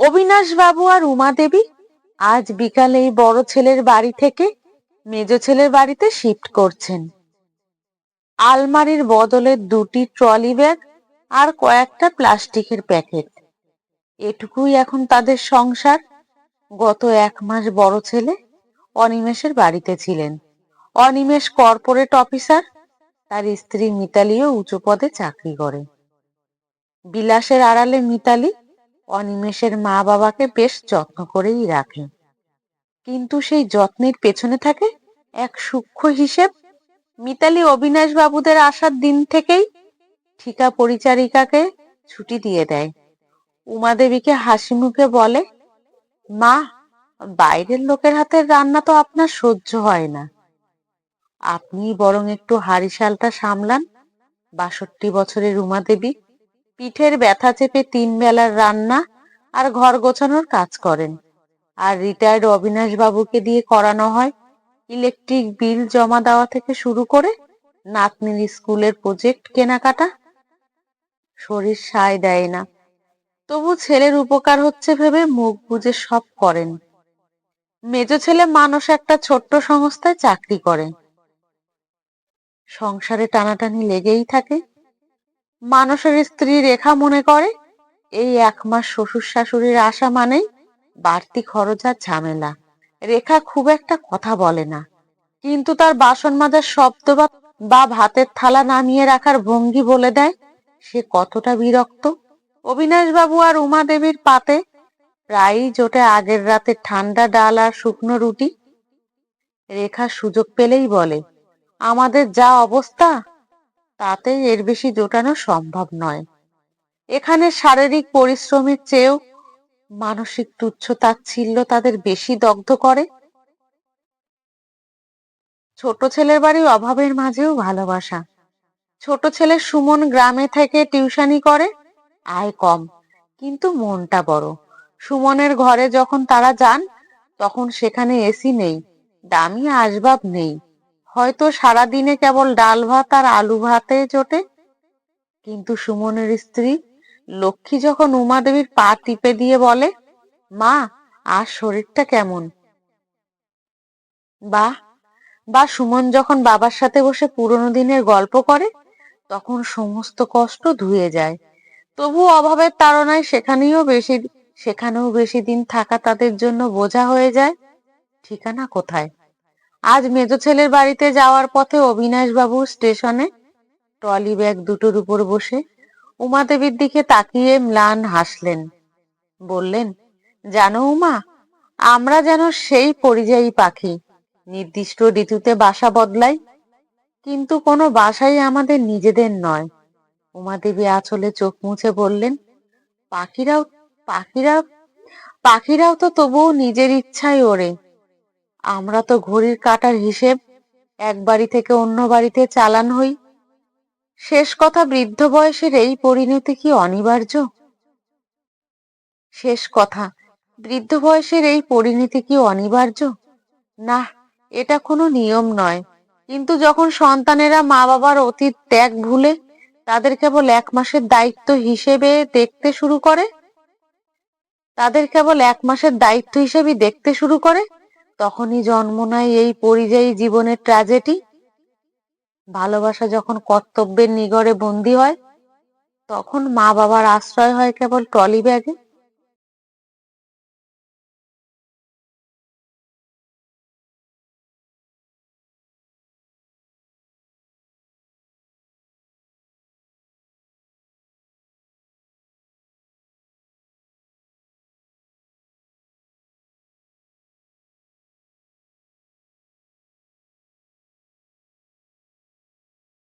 অবিনাশ বাবু আর উমা দেবী আজ বিকালে এই বড় ছেলের বাড়ি থেকে মেজ ছেলের বাড়িতে শিফট করছেন। আলমারির বদলে দুটি ট্রলি ব্যাগ আর কয়েকটা প্লাস্টিকের প্যাকেট। এটুকুই এখন তাদের সংসার। গত এক মাস বড় ছেলে অনিমেষের বাড়িতে ছিলেন। অনিমেষ কর্পোরেট অফিসার, তার স্ত্রী মিতালিও উঁচু পদে চাকরি করে। বিলাসের আড়ালে মিতালি অনিমেষের মা বাবাকে বেশ যত্ন করেই রাখে। কিন্তু সেই যত্নের পেছনে থাকে এক সূক্ষ্ম হিসেব। মিতালি অবিনাশ বাবুদের আসার দিন থেকেই ঠিকা পরিচারিকাকে ছুটি দিয়ে দেয়। উমাদেবীকে হাসি মুখে বলে, মা, বাইরের লোকের হাতের রান্না তো আপনার সহ্য হয় না। আপনি বরং একটু হারিশালটা সামলান। বাষট্টি বছরের উমা দেবী পিঠের ব্যথা চেপে তিন বেলার রান্না আর ঘর গোছানোর কাজ করেন। আর রিটায়ার্ড অবিনাশ বাবুকে দিয়ে করানো হয় ইলেকট্রিক বিল জমা দেওয়া থেকে শুরু করে নাতনির স্কুলের প্রজেক্ট কেনাকাটা। শরীর সায় দেয় না। তবু ছেলের উপকার হচ্ছে ভেবে মুখ বুজে সব করেন। মেজ ছেলে মানুষ একটা ছোট্ট সংস্থায় চাকরি করে। সংসারে টানাটানি লেগেই থাকে। মানুষের স্ত্রী রেখা মনে করে, এই এক মাস শ্বশুর শাশুড়ির আশা মানেই বাড়তি খরচ আর ঝামেলা। রেখা খুব একটা কথা বলে না, কিন্তু তার বাসন মাজার শব্দ বা- ভাতের থালা নামিয়ে রাখার ভঙ্গি বলে দেয়, সে কতটা বিরক্ত। অবিনাশ বাবু আর উমা দেবীর পাতে প্রায়ই জোটে আগের রাতে ঠান্ডা ডাল আর শুকনো রুটি। রেখা সুযোগ পেলেই বলে, আমাদের যা অবস্থা তাতে এর বেশি জোটানো সম্ভব নয়। এখানে শারীরিক পরিশ্রমের চেয়েও মানসিক তুচ্ছ তাচ্ছিল্য তাদের বেশি দগ্ধ করে। ছোট ছেলের বাড়ি অভাবের মাঝেও ভালোবাসা। ছোট ছেলে সুমন গ্রামে থেকে টিউশনি করে, আয় কম, কিন্তু মনটা বড়। সুমনের ঘরে যখন তারা যান, তখন সেখানে এসি নেই, দামি আসবাব নেই। হয়তো সারাদিনে কেবল ডাল ভাত আর আলু ভাতে জোটে। কিন্তু সুমনের স্ত্রী লক্ষ্মী যখন উমা দেবীর পা টিপে দিয়ে বলে, মা, আর শরীরটা কেমন? বা বা সুমন যখন বাবার সাথে বসে পুরোনো দিনের গল্প করে, তখন সমস্ত কষ্ট ধুয়ে যায়। তবু অভাবের তাড়নায় সেখানেও বেশি সেখানেও বেশি দিন থাকা তাদের জন্য বোঝা হয়ে যায় ঠিকানা কোথায়। আজ মেজ ছেলের বাড়িতে যাওয়ার পথে অবিনাশ বাবু স্টেশনে ট্রলি ব্যাগ দুটোর উপর বসে উমা দেবীর দিকে তাকিয়ে ম্লান হাসলেন। বললেন, জানো উমা, আমরা যেন সেই পরিযায়ী পাখি, নির্দিষ্ট ঋতুতে বাসা বদলাই, কিন্তু কোনো বাসাই আমাদের নিজেদের নয়। উমা দেবী আঁচলে চোখ মুছে বললেন, পাখিরাও, পাখিরা, পাখিরাও তো তবুও নিজের ইচ্ছায় ওড়ে। আমরা তো ঘড়ির কাটার হিসেব এক বাড়ি থেকে অন্য বাড়িতে চালান হই। শেষ কথা বৃদ্ধ বয়সের এই পরিণতি কি অনিবার্য? শেষ কথা, বৃদ্ধ বয়সের এই পরিণতি কি অনিবার্য? না এটা কোনো নিয়ম নয়। কিন্তু যখন সন্তানেরা মা বাবার অতীত ত্যাগ ভুলে তাদের কেবল এক মাসের দায়িত্ব হিসেবে দেখতে শুরু করে? তাদের কেবল এক মাসের দায়িত্ব হিসেবে দেখতে শুরু করে? তখনই জন্ম নেয় এই পরিযায়ী জীবনের ট্র্যাজেডি ভালোবাসা যখন কর্তব্যের নিগড়ে বন্দী হয়, তখন মা বাবার আশ্রয় হয় কেবল ট্রলি ব্যাগে